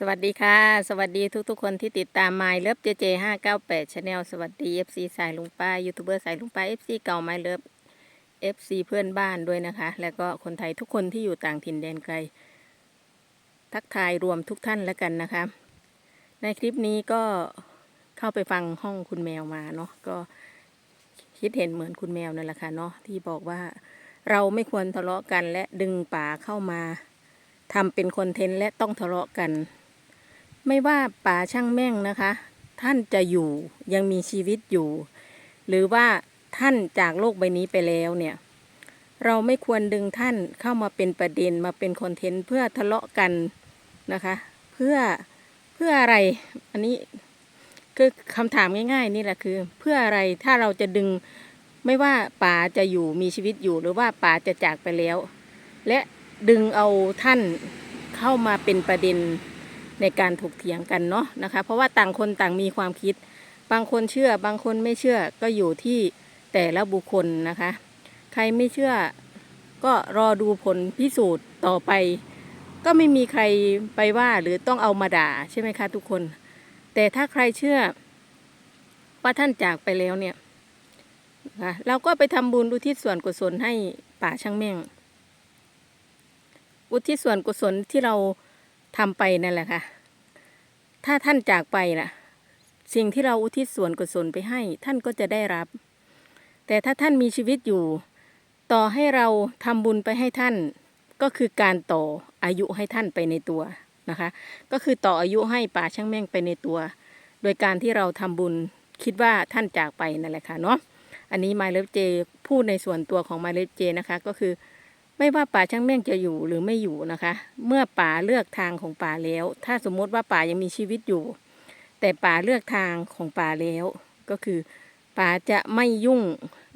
สวัสดีค่ะ สวัสดีทุกๆ คนที่ติดตาม My Love JJ 598 Channel สวัสดี FC สายลุงป้ายูทูบเบอร์สายลุงป้า FC เก่า My Love FC เพื่อนบ้านด้วยนะคะ แล้วก็คนไทยทุกคนที่อยู่ต่างถิ่นแดนไกล ทักทายรวมทุกท่านแล้วกันนะคะ ในคลิปนี้ก็เข้าไปฟังห้องคุณแมวมาเนาะก็คิดเห็นเหมือนคุณแมวนั่นแหละค่ะเนาะที่บอกว่าเราไม่ควรทะเลาะกันและดึงป่าเข้ามาทำเป็นคอนเทนต์และต้องทะเลาะกัน ไม่ว่าป่าช่างแม่งนะคะ ท่านจะอยู่ยังมีชีวิตอยู่ หรือว่าท่านจากโลกใบนี้ไปแล้วเนี่ย เราไม่ควรดึงท่านเข้ามาเป็นประเด็นมาเป็นคอนเทนต์เพื่อทะเลาะกันนะคะ เพื่อเพื่ออะไรอันนี้คือคำถามง่ายๆ นี่แหละคือ เพื่ออะไรถ้าเราจะดึงไม่ว่าป่าจะอยู่มีชีวิตอยู่หรือว่าป่าจะจากไปแล้ว และดึงเอาท่านเข้ามาเป็นประเด็น ในการถกเถียงกันเนาะนะคะ เพราะว่าต่างคนต่างมีความคิด บางคนเชื่อบางคนไม่เชื่อก็อยู่ที่แต่ละบุคคลนะคะ ใครไม่เชื่อก็รอดูผลพิสูจน์ต่อไป ก็ไม่มีใครไปว่าหรือต้องเอามาด่าใช่ไหมคะทุกคน แต่ถ้าใครเชื่อว่าท่านจากไปแล้วเนี่ยนะะเราก็ไปทำบุญอุทิศส่วนกุศลให้ป่าช่างแม่ง อุทิศส่วนกุศลที่เรา ทำไปนั่นแหละค่ะ ถ้าท่านจากไปน่ะ สิ่งที่เราอุทิศส่วนกุศลไปให้ ท่านก็จะได้รับ แต่ถ้าท่านมีชีวิตอยู่ ต่อให้เราทำบุญไปให้ท่าน ก็คือการต่ออายุให้ท่านไปในตัวนะคะ ก็คือต่ออายุให้ป่าช่างแม่งไปในตัว โดยการที่เราทำบุญคิดว่าท่านจากไปนั่นแหละค่ะเนาะอันนี้มาเลฟเจพูดในส่วนตัวของมาเลฟเจนะคะก็คือ ไม่ว่าป่าช่างแม่งจะอยู่หรือไม่อยู่นะคะ เมื่อป่าเลือกทางของป่าแล้ว ถ้าสมมติว่าป่ายังมีชีวิตอยู่ แต่ป่าเลือกทางของป่าแล้ว ก็คือ ป่าจะไม่ยุ่ง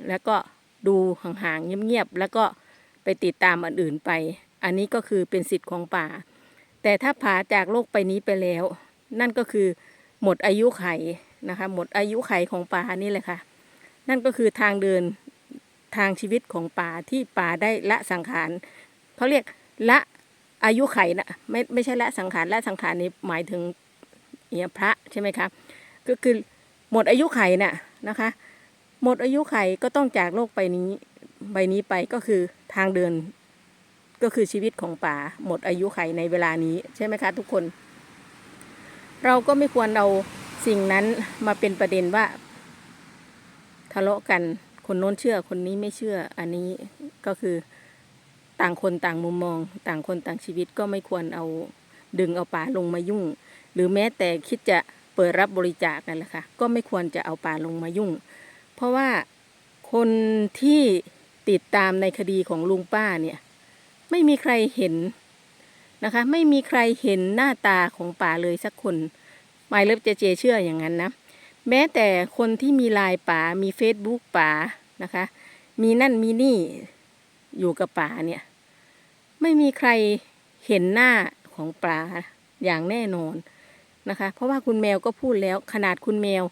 แล้วก็ดูห่างๆเงียบๆแล้วก็ไปติดตามอันอื่นไป อันนี้ก็คือเป็นสิทธิ์ของป่า แต่ถ้าผาจากโลกไปนี้ไปแล้ว นั่นก็คือหมดอายุไขนะคะ หมดอายุไขของป่านี่แหละค่ะ นั่นก็คือทางเดิน ทางชีวิตของป่าที่ป่าได้ละสังขารเขาเรียกละอายุไขนะไม่ไม่ใช่ละสังขารละสังขารนี่หมายถึงเนี่ยพระใช่ไหมครับก็คือหมดอายุไขน่ะนะคะ หมดอายุไขก็ต้องจากโลกไปนี้ใบนี้ไปก็คือทางเดินก็คือชีวิตของป่าหมดอายุไขในเวลานี้ใช่ไหมคะทุกคน เราก็ไม่ควรเอาสิ่งนั้นมาเป็นประเด็นว่า ทะเลาะกัน คนโน้นเชื่อคนนี้ไม่เชื่ออันนี้ก็คือต่างคนต่างมุมมอง ต่างคนต่างชีวิตก็ไม่ควรเอาดึงเอาป่าลงมายุ่ง หรือแม้แต่คิดจะเปิดรับบริจาคนั่นแหละค่ะก็ไม่ควรจะเอาป่าลงมายุ่ง เพราะว่าคนที่ติดตามในคดีของลุงป้าเนี่ยไม่มีใครเห็นนะคะไม่มีใครเห็นหน้าตาของป่าเลยสักคนหมายเลิฟเจเจเชื่ออย่างนั้นนะ แม้แต่คนที่มีไลน์ป่ามีเฟซบุ๊กป่านะคะ มีนั่นมีนี่อยู่กับป่าเนี่ย ไม่มีใครเห็นหน้าของป่าอย่างแน่นอนนะคะ เพราะว่าคุณแมวก็พูดแล้วขนาดคุณแมว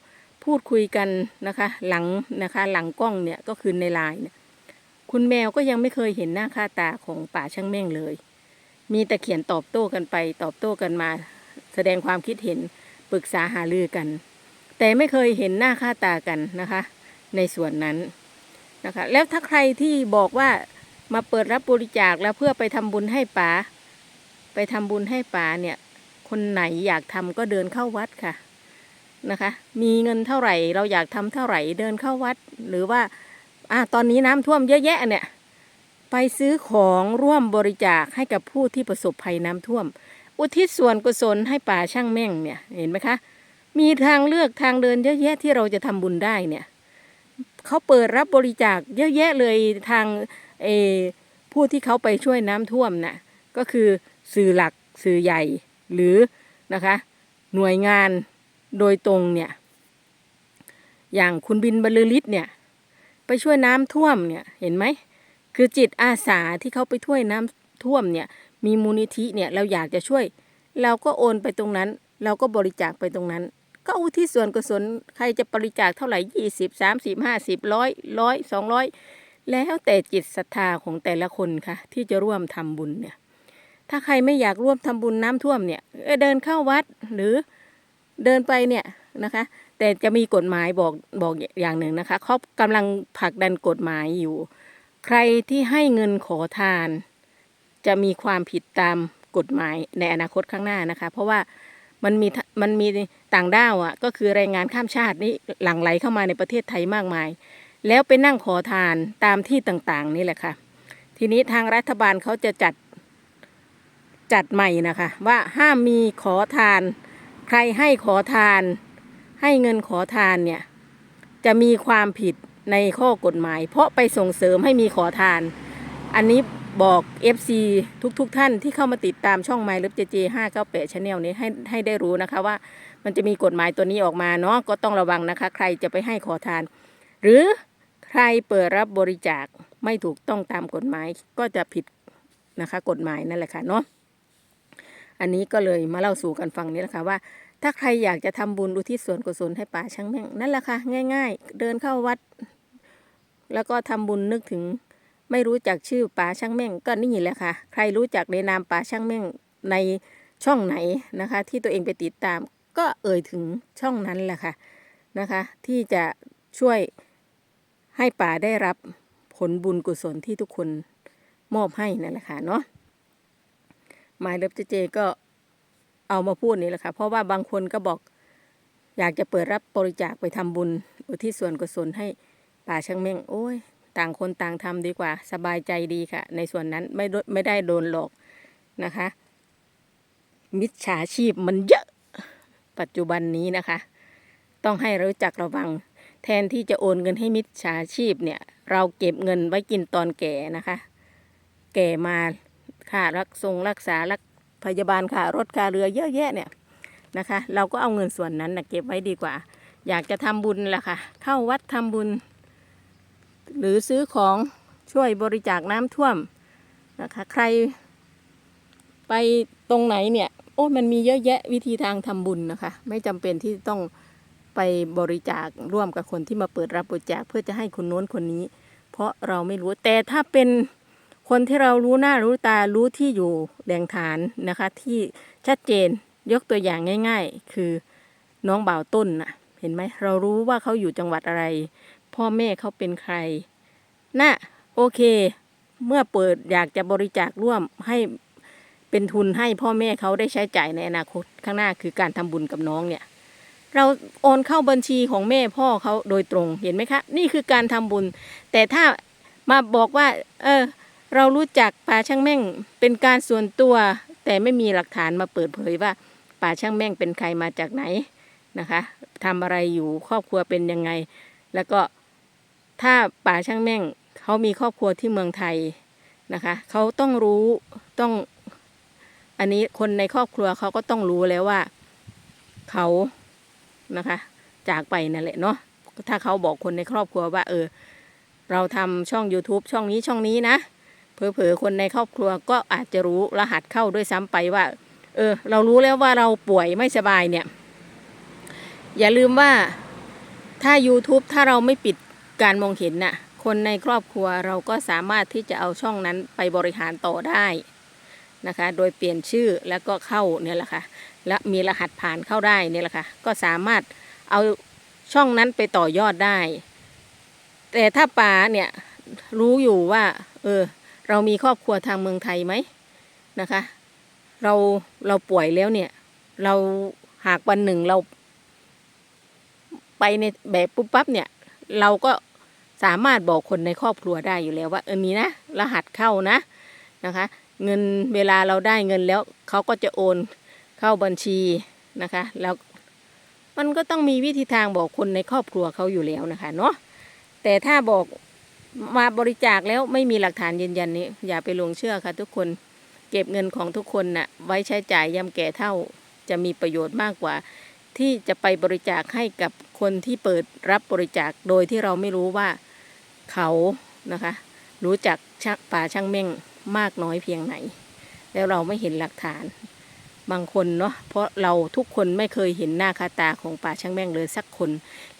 พูดคุยกันนะคะ หลังนะคะ หลังกล้องเนี่ยก็คือในไลน์เนี่ยคุณแมวก็ยังไม่เคยเห็นหน้าค่าตาของป่าช่างแม่งเลย มีแต่เขียนตอบโต้กันไป ตอบโต้กันมา แสดงความคิดเห็นปรึกษาหารือกัน แต่ไม่เคยเห็นหน้าค่าตากันนะคะ ในส่วนนั้นนะคะ แล้วถ้าใครที่บอกว่ามาเปิดรับบริจาคแล้วเพื่อไปทำบุญให้ป๋าไปทำบุญให้ป๋าเนี่ย คนไหนอยากทำก็เดินเข้าวัดค่ะนะคะ มีเงินเท่าไหร่ เราอยากทำเท่าไหร่เดินเข้าวัด หรือว่าอ่าตอนนี้น้ำท่วมเยอะแยะเนี่ยไปซื้อของร่วมบริจาคให้กับผู้ที่ประสบภัยน้ำท่วม อุทิศส่วนกุศลให้ป่าช่างแม่งเนี่ยเห็นไหมคะ มีทางเลือกทางเดินเยอะแยะที่เราจะทำบุญได้เนี่ยเขาเปิดรับบริจาคเยอะแยะเลยทางเอผู้ที่เขาไปช่วยน้ำท่วมน่ะก็คือสื่อหลักสื่อใหญ่หรือนะคะ หน่วยงานโดยตรงเนี่ย อย่างคุณบินบรรลือฤทธิ์เนี่ย ไปช่วยน้ำท่วมเนี่ยเห็นไหมคือจิตอาสาที่เขาไปช่วยน้ำท่วมเนี่ย มีมูลนิธิเนี่ยเราอยากจะช่วย เราก็โอนไปตรงนั้น เราก็บริจาคไปตรงนั้น ก็อุทิศส่วนกุศลใครจะบริจาคเท่าไหร่ยี่สิบสามสิบห้าสิบร้อยร้อยสองร้อยแล้วแต่จิตศรัทธาของแต่ละคนค่ะ ที่จะร่วมทำบุญเนี่ย ถ้าใครไม่อยากร่วมทำบุญน้ำท่วมเนี่ยเออเดินเข้าวัดหรือเดินไปเนี่ยนะคะ แต่จะมีกฎหมายบอกบอกอย่างหนึ่งนะคะเขากำลังผลักดันกฎหมายอยู่ ใครที่ให้เงินขอทาน จะมีความผิดตามกฎหมายในอนาคตข้างหน้านะคะ เพราะว่า มันมีมันมีต่างด้าวอะ ก็คือแรงงานข้ามชาตินี่หลั่งไหลเข้ามาในประเทศไทยมากมาย แล้วไปนั่งขอทานตามที่ต่างๆ นี่แหละค่ะ ทีนี้ทางรัฐบาลเขาจะจัดจัดใหม่นะคะ ว่าห้ามมีขอทาน ใครให้ขอทาน ให้เงินขอทานเนี่ยจะมีความผิดในข้อกฎหมาย เพราะไปส่งเสริมให้มีขอทาน อันนี้ บอก FC ทุกๆทท่านที่เข้ามาติดตามช่อง My ลึบเจเจห้าเก้าแปดชาแนลนี้ให้ให้ได้รู้นะคะว่ามันจะมีกฎหมายตัวนี้ออกมาเนาะก็ต้องระวังนะคะ ใครจะไปให้ขอทาน หรือใครเปิดรับบริจาคไม่ถูกต้องตามกฎหมายก็จะผิดนะคะ กฎหมายนั่นแหละค่ะเนาะอันนี้ก็เลยมาเล่าสู่กันฟังนี้แหละค่ะว่า ถ้าใครอยากจะทำบุญอุทิศส่วนกุศลให้ป่าช่างแม่งนั่นแหละค่ะง่าย ๆ เดินเข้าวัด แล้วก็ทำบุญนึกถึง ไม่รู้จักชื่อป่าช่างแม่งก็นี่แหละค่ะ ใครรู้จักในนามป่าช่างแม่งในช่องไหนนะคะ ที่ตัวเองไปติดตาม ก็เอ่ยถึงช่องนั้นแหละค่ะนะคะ ที่จะช่วยให้ป่าได้รับผลบุญกุศลที่ทุกคนมอบให้นั่นแหละค่ะเนาะหมายเล็บเจเจก็เอามาพูดนี่แหละค่ะ เพราะว่าบางคนก็บอกอยากจะเปิดรับบริจาคไปทำบุญอุทิศส่วนกุศลให้ป่าช่างแม่งโอ้ย ต่างคนต่างทำดีกว่า สบายใจดีค่ะ ในส่วนนั้นไม่ไม่ได้โดนหลอกนะคะ มิจฉาชีพมันเยอะปัจจุบันนี้นะคะ ต้องให้รู้จักระวัง แทนที่จะโอนเงินให้มิจฉาชีพเนี่ย เราเก็บเงินไว้กินตอนแก่นะคะ แก่มาค่ารักทรงรักษารักพยาบาลค่ารถค่าเรือเยอะแยะเนี่ยนะคะ เราก็เอาเงินส่วนนั้นนะเก็บไว้ดีกว่า อยากจะทำบุญล่ะค่ะ เข้าวัดทำบุญ หรือซื้อของช่วยบริจาคน้ำท่วมนะคะ ใคร ไปตรงไหนเนี่ย โอ้มันมีเยอะแยะวิธีทางทำบุญนะคะ ไม่จำเป็นที่ต้องไปบริจาคร่วมกับคนที่มาเปิดรับบริจาคเพื่อจะให้คนโน้นคนนี้ เพราะเราไม่รู้แต่ถ้าเป็นคนที่เรารู้หน้ารู้ตารู้ที่อยู่แหล่งฐานนะคะ ที่ชัดเจนยกตัวอย่างง่าย ๆ คือน้องบ่าวต้นนะเห็นไหมเรารู้ว่าเขาอยู่จังหวัดอะไร พ่อแม่เขาเป็นใครน่ะโอเค เมื่อเปิดอยากจะบริจาคร่วมให้เป็นทุนให้พ่อแม่เขาได้ใช้จ่ายในอนาคตข้างหน้าคือการทำบุญกับน้องเนี่ย เราโอนเข้าบัญชีของแม่พ่อเขาโดยตรงเห็นไหมคะ นี่คือการทำบุญ แต่ถ้ามาบอกว่า เออ เรารู้จักป่าช่างแม่งเป็นการส่วนตัว แต่ไม่มีหลักฐานมาเปิดเผยว่าป่าช่างแม่งเป็นใครมาจากไหนนะคะทำอะไรอยู่ครอบครัวเป็นยังไง แล้วก็ ถ้าป่าช่างแม่งเขามีครอบครัวที่เมืองไทยนะคะเขาต้องรู้ต้องอันนี้คนในครอบครัวเขาก็ต้องรู้แล้วว่าเขานะคะ จากไปนั่นแหละเนาะถ้าเขาบอกคนในครอบครัวว่า เออ เราทำช่อง YouTube ช่องนี้ช่องนี้นะเผลอๆคนในครอบครัวก็อาจจะรู้รหัสเข้าด้วยซ้ำไปว่า เออ เรารู้แล้วว่าเราป่วยไม่สบายเนี่ย อย่าลืมว่าถ้า YouTube ถ้าเราไม่ปิด การมองเห็นน่ะ คนในครอบครัวเราก็สามารถที่จะเอาช่องนั้นไปบริหารต่อได้นะคะ โดยเปลี่ยนชื่อแล้วก็เข้าเนี่ยแหละค่ะ และมีรหัสผ่านเข้าได้เนี่ยแหละค่ะ ก็สามารถเอาช่องนั้นไปต่อยอดได้ แต่ถ้าป๋าเนี่ยรู้อยู่ว่า เออ เรามีครอบครัวทางเมืองไทยไหมนะคะ เราเราป่วยแล้วเนี่ย เราหากวันหนึ่งเราไปในแบบปุ๊บปั๊บเนี่ย เราก็สามารถบอกคนในครอบครัวได้อยู่แล้วว่าเออนี้นะ รหัสเข้านะนะคะ เงินเวลาเราได้เงินแล้วเขาก็จะโอนเข้าบัญชีนะคะ แล้วมันก็ต้องมีวิธีทางบอกคนในครอบครัวเขาอยู่แล้วนะคะเนาะแต่ถ้าบอกมาบริจาคแล้วไม่มีหลักฐานยืนยันนี้อย่าไปลงเชื่อค่ะทุกคนเก็บเงินของทุกคนน่ะไว้ใช้จ่ายยามแก่เท่าจะมีประโยชน์มากกว่า ที่จะไปบริจาคให้กับคนที่เปิดรับบริจาคโดยที่เราไม่รู้ว่าเขานะคะ รู้จักป่าช่างเม่งมากน้อยเพียงไหน แล้วเราไม่เห็นหลักฐาน บางคนเนาะเพราะเราทุกคนไม่เคยเห็นหน้าคาตาของป่าช่างแม่งเลยสักคน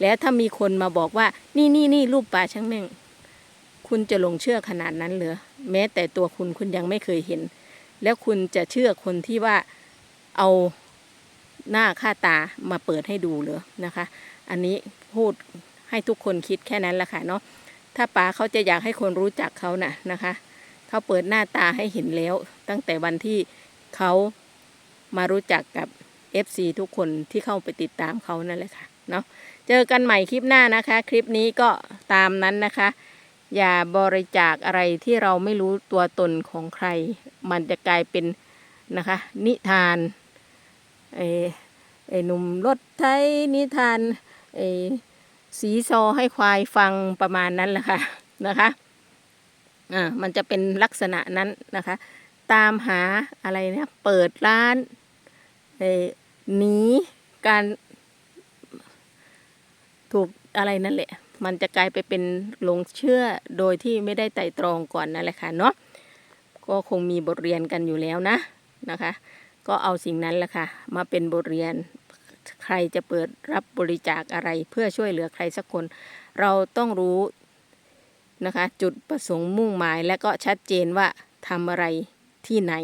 แล้วถ้ามีคนมาบอกว่า นี่นี่นี่รูปป่าช่างแม่ง คุณจะหลงเชื่อขนาดนั้นเหรอแม้แต่ตัวคุณคุณยังไม่เคยเห็น แล้วคุณจะเชื่อคนที่ว่าเอา หน้าค่าตามาเปิดให้ดูเลยนะคะ อันนี้พูดให้ทุกคนคิดแค่นั้นแหละค่ะเนาะถ้าป๋าเขาจะอยากให้คนรู้จักเขาน่ะนะคะเขาเปิดหน้าตาให้เห็นแล้ว ตั้งแต่วันที่เขามารู้จักกับ FC ทุกคนที่เข้าไปติดตามเขานั่นแหละค่ะเนาะเจอกันใหม่คลิปหน้านะคะ คลิปนี้ก็ตามนั้นนะคะ อย่าบริจาคอะไรที่เราไม่รู้ตัวตนของใคร มันจะกลายเป็นนะคะ นิทาน ไอ้ไอ้หนุ่มรถไทยนิทานไอ้สีซอให้ควายฟังประมาณนั้นแหละค่ะนะคะอ่ามันจะเป็นลักษณะนั้นนะคะ ตามหาอะไรเนี่ยเปิดร้านเอ่อหนีการถูกอะไรนั่นแหละ มันจะกลายไปเป็นหลงเชื่อโดยที่ไม่ได้ไต่ตรองก่อนนั่นแหละค่ะเนาะก็คงมีบทเรียนกันอยู่แล้วนะนะคะ ก็เอาสิ่งนั้นแหละค่ะ มาเป็นบทเรียน ใครจะเปิดรับบริจาคอะไรเพื่อช่วยเหลือใครสักคน เราต้องรู้นะคะ จุดประสงค์มุ่งหมาย และก็ชัดเจนว่าทำอะไรที่ไหน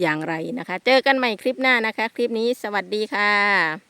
อย่างไรนะคะ เจอกันใหม่คลิปหน้านะคะ คลิปนี้สวัสดีค่ะ